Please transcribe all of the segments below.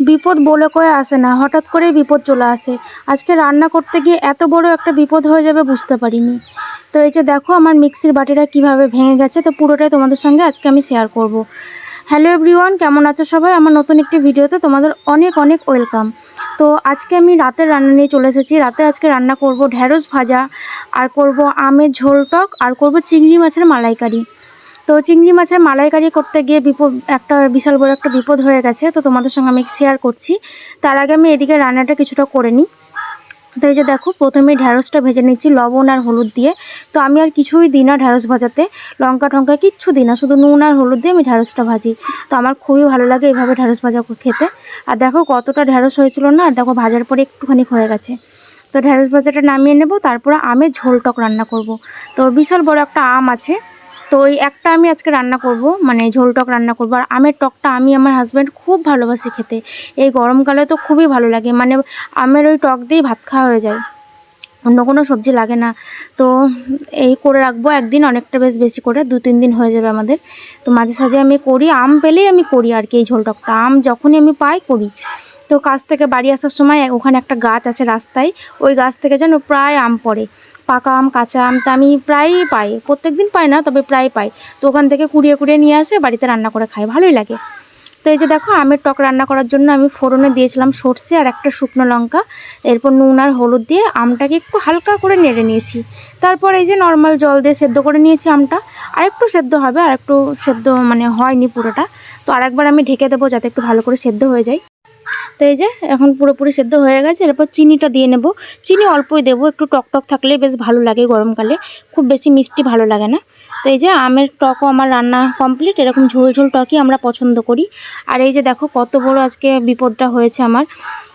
বিপদ বলে কয়ে আসে না, হঠাৎ করেই বিপদ চলে আসে। আজকে রান্না করতে গিয়ে এত বড় একটা বিপদ হয়ে যাবে বুঝতে পারিনি। তো এই যে দেখো আমার মিক্সির বাটিটা কীভাবে ভেঙে গেছে, তো পুরোটাই তোমাদের সঙ্গে আজকে আমি শেয়ার করব। হ্যালো এভরিওয়ান কেমন আছো সবাই? আমার নতুন একটি ভিডিওতে তোমাদের অনেক অনেক ওয়েলকাম তো আজকে আমি রাতের রান্না নিয়ে চলে এসেছি। রাতে আজকে রান্না করব ঢ্যাঁড়স ভাজা, আর করব আমের ঝোল টক, আর করব চিংড়ি মাছের মালাইকারি। তো চিংড়ি মাছের মালাইকারি করতে গিয়ে বিপদ, একটা বিশাল বড় একটা বিপদ হয়ে গেছে, তো তোমাদের সঙ্গে আমি শেয়ার করছি। তার আগে আমি এদিকে রান্নাটা কিছুটা করে নিই। তো এই যে দেখো, প্রথমে ঢ্যাঁড়সটা ভেজে নিচ্ছি, লবণ আর হলুদ দিয়ে। তো আমি আর কিছুই দিই না ঢ্যাঁড়স ভাজাতে, লঙ্কা টঙ্কা কিচ্ছু দিই না, শুধু নুন আর হলুদ দিয়ে আমি ঢ্যাঁড়সটা ভাজি। তো আমার খুবই ভালো লাগে এইভাবে ঢ্যাঁড়স ভাজা খেতে। আর দেখো কতটা ঢ্যাঁড়স হয়েছিল না, আর দেখো ভাজার পরে একটুখানি হয়ে গেছে। তো ঢ্যাঁড়স ভাজাটা নামিয়ে নেব, তারপরে আমের ঝোল টক রান্না করব। তো বিশাল বড় একটা আম আছে তো ওই একটা আমি আজকে রান্না করব মানে ঝোল টক রান্না করব। আর আমের টকটা আমি আমার হাজব্যান্ড খুব ভালোবাসি খেতে। এই গরমকালে তো খুবই ভালো লাগে মানে আমের ওই টক দিয়েই ভাত খাওয়া হয়ে যায়। অন্য কোনো সবজি লাগে না। তো এই করে রাখব, একদিন অনেকটা বেশ বেশি করে, দু তিন দিন হয়ে যাবে আমাদের। তো মাঝে সাঝে আমি করি, আম পেলেই আমি করি আর কি এই ঝোল টকটা। আম যখনই আমি পাই, করি। তো কাজ থেকে বাড়ি আসার সময় ওখানে একটা গাছ আছে রাস্তায়, ওই গাছ থেকে যেন প্রায় আম পড়ে। পাকা আম, কাঁচা আম তা আমি প্রায়ই পাই প্রত্যেক দিন পাই না, তবে প্রায় পাই। তো ওখান থেকে কুড়িয়ে কুড়িয়ে নিয়ে আসে, বাড়িতে রান্না করে খাই, ভালোই লাগে। তো এই যে দেখো, আমের টক রান্না করার জন্য আমি ফোড়নে দিয়েছিলাম সর্ষে আর একটা শুকনো লঙ্কা। এরপর নুন আর হলুদ দিয়ে আমটাকে একটু হালকা করে নেড়ে নিয়েছি। তারপর এই যে নর্মাল জল দিয়ে সেদ্ধ করে নিয়েছি আমটা। আর একটু সেদ্ধ হবে আর একটু সেদ্ধ মানে হয়নি পুরোটা। তো আরেকবার আমি ঢেকে দেবো যাতে একটু ভালো করে সেদ্ধ হয়ে যায়। তো এই যে এখন পুরোপুরি সেদ্ধ হয়ে গেছে, এরপর চিনিটা দিয়ে নেব। চিনি অল্পই দেবো, একটু টক টক থাকলে বেশ ভালো লাগে গরমকালে। খুব বেশি মিষ্টি ভালো লাগে না। তো এই যে আমের টকও আমার রান্না কমপ্লিট এরকম ঝোল ঝোল টকই আমরা পছন্দ করি। আর এই যে দেখো কত বড় আজকে বিপদটা হয়েছে আমার।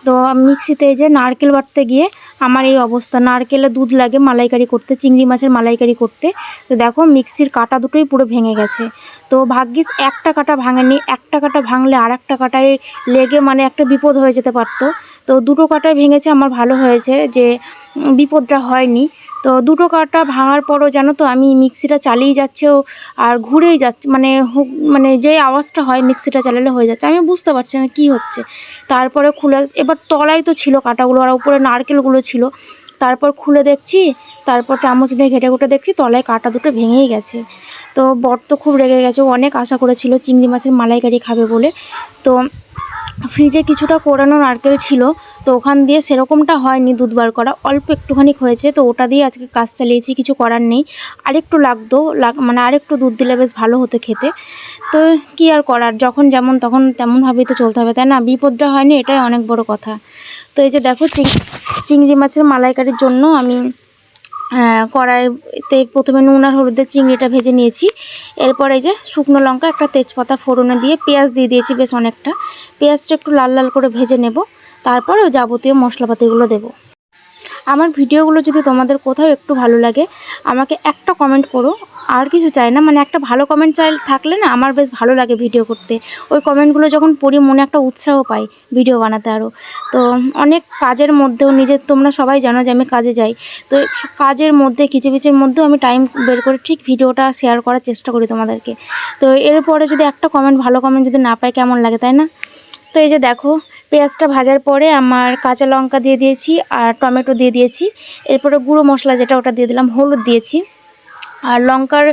তো মিক্সিতে এই যে নারকেল বাটতে গিয়ে আমার এই অবস্থা। নারকেলে দুধ লাগে, মালাইকারি করতে, চিংড়ি মাছের মালাইকারি করতে। তো দেখো মিক্সির কাটা দুটোই পুরো ভেঙে গেছে। তো ভাগ্যিস একটা কাটা ভাঙেনি, একটা কাটা ভাঙলে আর একটা কাটায় লেগে মানে একটা বিপদ হয়ে যেতে পারতো। তো দুটো কাটায় ভেঙেছে, আমার ভালো হয়েছে যে বিপদটা হয়নি। তো দুটো কাটা ভাঙার পরও জানো তো আমি মিক্সিটা চালিয়ে যাচ্ছেও আর ঘুরেই যাচ্ছে মানে মানে যে আওয়াজটা হয় মিক্সিটা চালালে হয়ে যাচ্ছে। আমি বুঝতে পারছি না কী হচ্ছে। তারপরে খুলে, এবার তলায় তো ছিল কাটাগুলো আর উপরে নারকেলগুলো ছিল। তারপর খুলে দেখছি, তারপর চামচ নিয়ে ঘেটে ঘুটে দেখছি তলায় কাটা দুটো ভেঙেই গেছে। তো বর তো খুব রেগে গেছে অনেক আশা করেছিল চিংড়ি মাছের মালাইকারি খাবে বলে। তো ফ্রিজে কিছুটা কোরানো নারকেল ছিল তো ওখান দিয়ে সেরকমটা হয়নি দুধ বার করা। অল্প একটুখানি হয়েছে, তো ওটা দিয়ে আজকে কাজ চালিয়েছি, কিছু করার নেই। আরেকটু লাগতো, লাগ মানে আরেকটু দুধ দিলে বেশ ভালো হতো খেতে। তো কি আর করার, যখন যেমন তখন তেমনভাবেই তো চলতে হবে, তাই না? বিপদটা হয়নি, এটাই অনেক বড় কথা। তো এই যে দেখো চিংড়ি মাছের মালাইকারির জন্য আমি কড়াইতে প্রথমে নুন আর হলুদের চিংড়িটা ভেজে নিয়েছি। এরপর এই যে শুকনো লঙ্কা, একটা তেজপাতা ফোড়নে দিয়ে পেঁয়াজ দিয়ে দিয়েছি বেশ অনেকটা। পেঁয়াজটা একটু লাল লাল করে ভেজে নেব। তারপরে যাবতীয় মশলাপাতিগুলো দেবো। আমার ভিডিওগুলো যদি তোমাদের কোথাও একটু ভালো লাগে, আমাকে একটা কমেন্ট করো। আর কিছু চাই না মানে একটা ভালো কমেন্ট চাই, থাকলে না আমার বেশ ভালো লাগে ভিডিও করতে। ওই কমেন্টগুলো যখন পড়ি, মনে একটা উৎসাহ পাই ভিডিও বানাতে আরও তো অনেক কাজের মধ্যেও নিজের, তোমরা সবাই জানো যে আমি কাজে যাই। তো কাজের মধ্যে কিচিবিচির মধ্যেও আমি টাইম বের করে ঠিক ভিডিওটা শেয়ার করার চেষ্টা করি তোমাদেরকে। তো এরপরে যদি একটা কমেন্ট ভালো কমেন্ট যদি না পাই, কেমন লাগে তাই না? তো এই যে দেখো পেঁয়াজটা ভাজার পরে আমার কাঁচা লঙ্কা দিয়ে দিয়েছি আর টমেটো দিয়ে দিয়েছি। এরপরে গুঁড়ো মশলা যেটা ওটা দিয়ে দিলাম, হলুদ দিয়েছি। আর লঙ্কার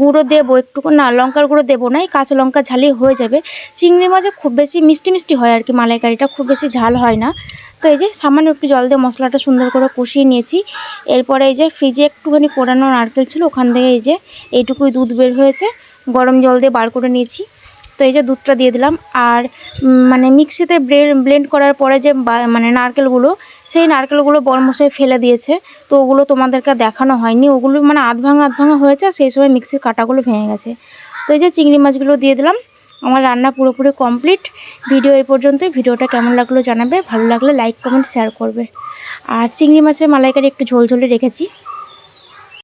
গুঁড়ো দেবো একটু না, লঙ্কার গুঁড়ো দেবো না কাঁচা লঙ্কা ঝালিয়ে হয়ে যাবে। চিংড়ি মাছে খুব বেশি মিষ্টি মিষ্টি হয় আর কি, মালাইকারিটা খুব বেশি ঝাল হয় না। তো এই যে সামান্য একটু জল দিয়ে মশলাটা সুন্দর করে কষিয়ে নিয়েছি। এরপরে এই যে ফ্রিজে একটুখানি কোরানো নারকেল ছিল, ওখান থেকে এই যে এইটুকুই দুধ বের হয়েছে। গরম জল দিয়ে বার করে নিয়েছি। তো এই যে দুধটা দিয়ে দিলাম। আর মানে মিক্সিতে ব্লেন্ড করার পরে যে মানে নারকেলগুলো, সেই নারকেলগুলো বরমশাই ফেলে দিয়েছে। তো ওগুলো তোমাদেরকে দেখানো হয়নি। ওগুলো মানে আধ ভাঙা আধ ভাঙা হয়েছে সেই সময় মিক্সির কাঁটাগুলো ভেঙে গেছে। তো এই যে চিংড়ি মাছগুলো দিয়ে দিলাম। আমার রান্না পুরোপুরি কমপ্লিট। ভিডিও এই পর্যন্তই। ভিডিওটা কেমন লাগল জানাবে। ভালো লাগলে লাইক, কমেন্ট, শেয়ার করবে। আর চিংড়ি মাছের মালাইকারি একটু ঝোল ঝোলে রেখেছি।